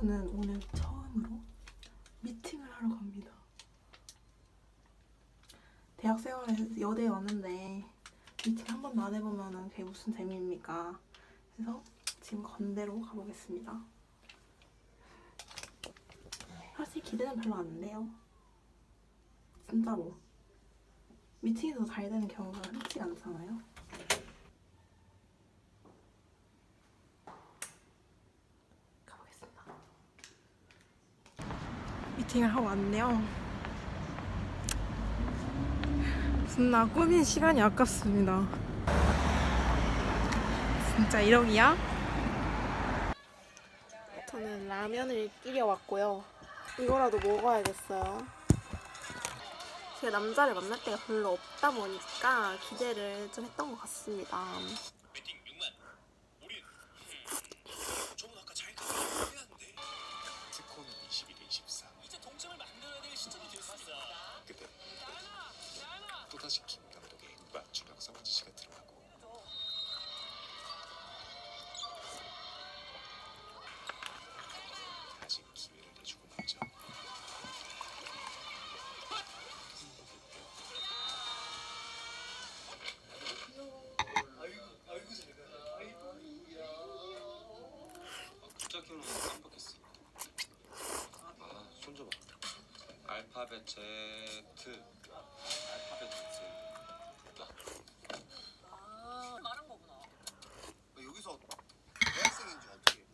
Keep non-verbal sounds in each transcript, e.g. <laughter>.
저는 오늘 처음으로 미팅을 하러 갑니다. 대학 생활에 여대에 왔는데 미팅 한 번도 안 해보면 그게 무슨 재미입니까? 그래서 지금 건대로 가보겠습니다. 사실 기대는 별로 안 돼요. 진짜로. 미팅에서 잘 되는 경우가 흔치 않잖아요. 가보겠습니다. 미팅을 하고 왔네요. 존나 꾸민 시간이 아깝습니다. 진짜 1억이야? 저는 라면을 끓여 왔고요. 이거라도 먹어야겠어요. 제가 남자를 만날 때가 별로 없다 보니까 기대를 좀 했던 것 같습니다. 또다시 김 감독의 맞춤형 서브 지시가 들어가고 알파벳 Z. 알파벳 Z. 아, 말한 거구나. 여기서 대학생인지 어떻게?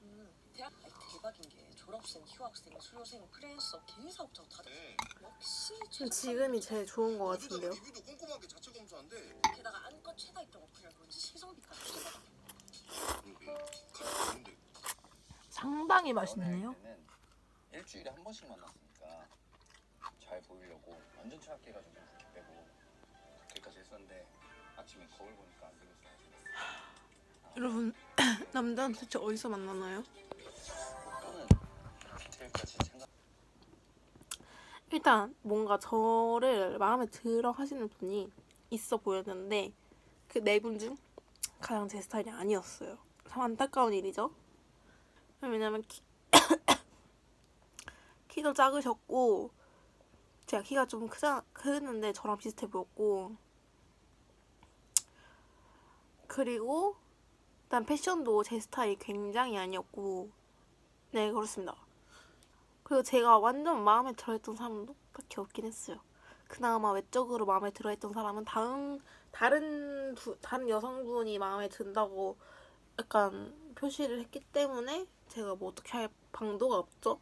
음, 대학 아니, 대박인 게 졸업생, 휴학생, 수료생, 프리랜서, 개인 사업자 다 네. 역시 지금 지금이 제일 좋은 것 여기서 같은데요. 리뷰도 꼼꼼하게 자체 검토한데 게다가 안과 최다 입점 어플이라 그런지 시성비까지 최다. 상당히 맛있네요. 때는 일주일에 한 번씩 잘 보이려고 완전 차갑게 해가지고 붓기 빼고 그렇게까지 했었는데 아침에 거울 보니까 안 되겠어 <gasps> 여러분 <clears throat> 남자는 대체 어디서 만나나요? 또는 디테일까지 생각 일단 뭔가 저를 마음에 들어 하시는 분이 있어 보였는데 그 네 분 중 가장 제 스타일이 아니었어요. 참 안타까운 일이죠. 왜냐면 키, <coughs> 키도 작으셨고 제가 키가 좀 크자 크는데 저랑 비슷해 보였고 그리고 일단 패션도 제 스타일이 굉장히 아니었고 네 그렇습니다. 그리고 제가 완전 마음에 들어했던 사람도 딱히 없긴 했어요. 그나마 외적으로 마음에 들어했던 사람은 다른 다른 두, 다른 여성분이 마음에 든다고 약간 표시를 했기 때문에 제가 뭐 어떻게 할 방도가 없죠.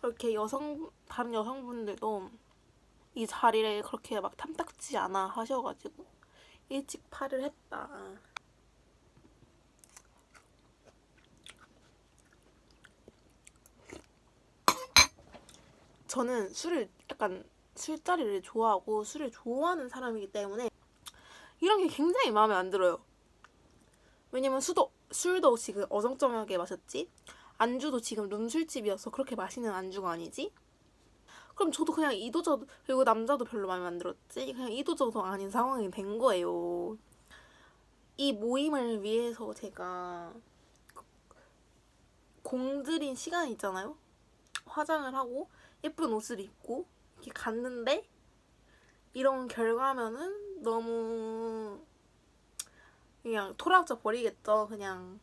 그렇게 여성 다른 여성분들도 이 자리를 그렇게 막 탐탁지 않아 하셔가지고 일찍 팔을 했다. 저는 술을 약간 술자리를 좋아하고 술을 좋아하는 사람이기 때문에 이런 게 굉장히 마음에 안 들어요. 왜냐면 수도 술도 지금 어정쩡하게 마셨지 안주도 지금 룸술집이어서 그렇게 마시는 안주가 아니지 그럼 저도 그냥 이도저도 그리고 남자도 별로 마음에 안 들었지 그냥 이도저도 아닌 상황이 된 거예요. 이 모임을 위해서 제가 공들인 시간 있잖아요. 화장을 하고 예쁜 옷을 입고 이렇게 갔는데 이런 결과면은 너무 그냥 토라져 버리겠죠 그냥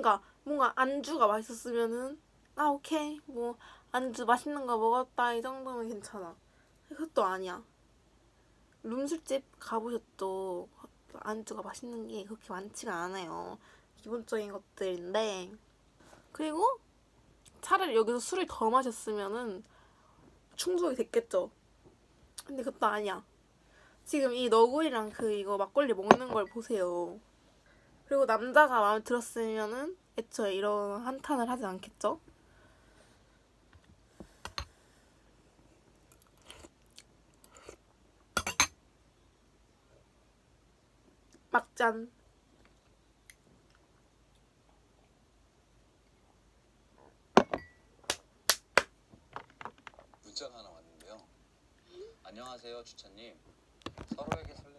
그러니까 뭔가 안주가 맛있었으면은 아 오케이. 뭐 안주 맛있는 거 먹었다. 이 정도면 괜찮아. 그것도 아니야. 룸술집 가보셨죠? 안주가 맛있는 게 그렇게 많지가 않아요. 기본적인 것들인데. 그리고 차라리 여기서 술을 더 마셨으면은 충족이 됐겠죠. 근데 그것도 아니야. 지금 이 너구리랑 그 이거 막걸리 먹는 걸 보세요. 그리고 남자가 마음에 들었으면은 애초에 이런 한탄을 하지 않겠죠? 막잔. 문자가 하나 왔는데요 안녕하세요 주차님 서로에게 설레